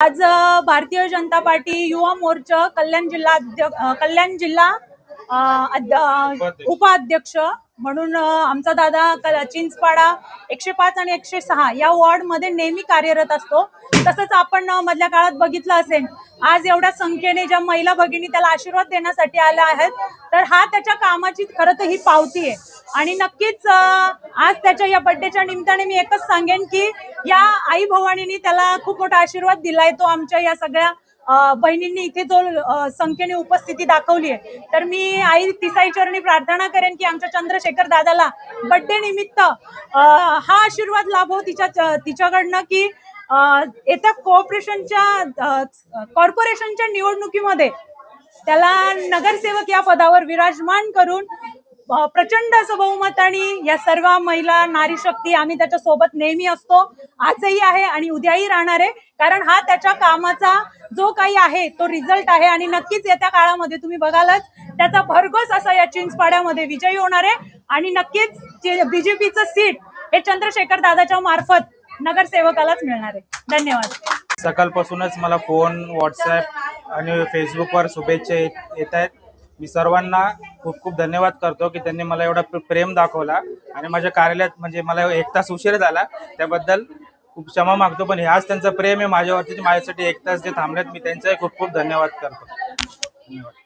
आज भारतीय जनता पार्टी युवा मोर्चा कल्याण जिल्हा कल्याण जिल्हा उपाध्यक्ष. म्हणून आमचा दादा चिंचपाडा एकशे पाच आणि एकशे सहा या वॉर्डमध्ये नेहमी कार्यरत असतो. तसंच आपण मधल्या काळात बघितलं असेल आज एवढ्या संख्येने ज्या महिला भगिनी त्याला आशीर्वाद देण्यासाठी आल्या आहेत तर हा त्याच्या कामाची खरं तर ही पावती आहे. आणि नक्कीच आज त्याच्या या बड्डेच्या निमित्ताने मी एकच सांगेन की या आई भवानीने त्याला खूप मोठा आशीर्वाद दिलाय तो आमच्या या सगळ्या बहिणींनी इथे जो संख्येने उपस्थिती दाखवली आहे. तर मी आई तिसाई चरणी प्रार्थना करेन की आमच्या चंद्रशेखर दादाला बड्डे निमित्त हा आशीर्वाद लाभो तिच्या तिच्याकडनं की येत्या कोऑपरेशनच्या कॉर्पोरेशनच्या निवडणुकीमध्ये त्याला नगरसेवक या पदावर विराजमान करून प्रचंड असं बहुमत आणि या सर्व महिला नारी शक्ती आम्ही त्याच्या सोबत नेहमी असतो. आजही आहे आणि उद्याही राहणार आहे. कारण हा त्याच्या कामाचा जो काही आहे तो रिझल्ट आहे आणि नक्कीच येत्या काळामध्ये तुम्ही बघालच त्याचा भरघोस असा या चिंचपाड्यामध्ये विजयी होणार आहे. आणि नक्कीच बीजेपीचं सीट हे चंद्रशेखर दादाच्या मार्फत नगरसेवकालाच मिळणार आहे. धन्यवाद. सकाळपासूनच मला फोन व्हॉट्सॲप आणि फेसबुकवर शुभेच्छा येत आहेत. मी सर्वांना खूप खूप धन्यवाद करतो की त्यांनी मला एवढा प्रेम दाखवला आणि माझ्या कार्यालयात म्हणजे मला एक तास उशीर झाला. त्याबद्दल खूप क्षमा मागतो पण ह्याच त्यांचं प्रेम आहे माझ्यावरती माझ्यासाठी एक तास जे थांबलेत मी त्यांचाही खूप खूप धन्यवाद करतो. धन्यवाद.